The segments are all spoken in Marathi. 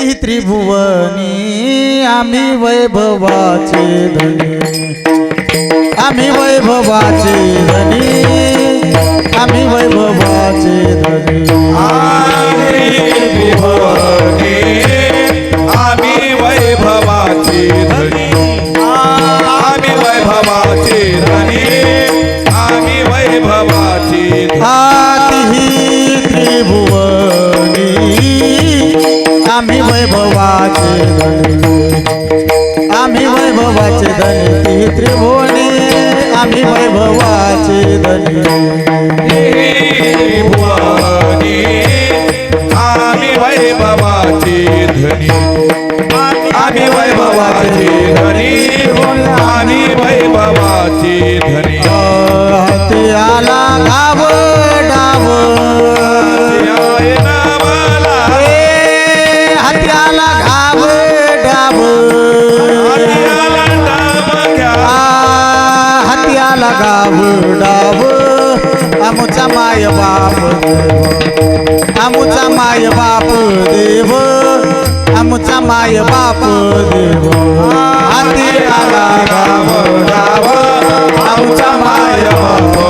ती त्रिभुवनी आम्ही वैभवाचे धनी. आम्ही वैभवाचे धनी आम्ही वैभवाचे धनी. आम्ही वैभवाचे आम्ही वैभवाचे धनी त्रिभुवने. आम्ही वैभवाचे धनी. गाव डाव. आमचा माय बाप देव. आमचा माय बाप देव. आमचा माय बाप देव. आती आला गाव डाव. आमचा माय बाप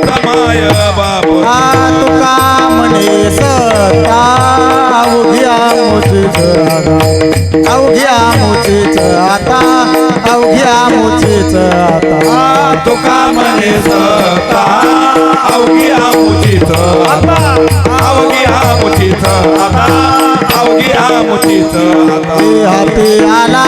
तुका माय बाबू तुका म्हणे सदा अवघ्या मुचीच अवघ्या मुचीच आता. अवघ्या मुचीच आता. तुका म्हणे सदा अवघ्या मुचीच आता. अवघ्या मुचीच आता. अवघ्या मुचीच आता. हाती आला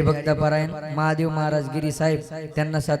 हरिभक्त परायण महादेव महाराज गिरी साहेब त्यांना सात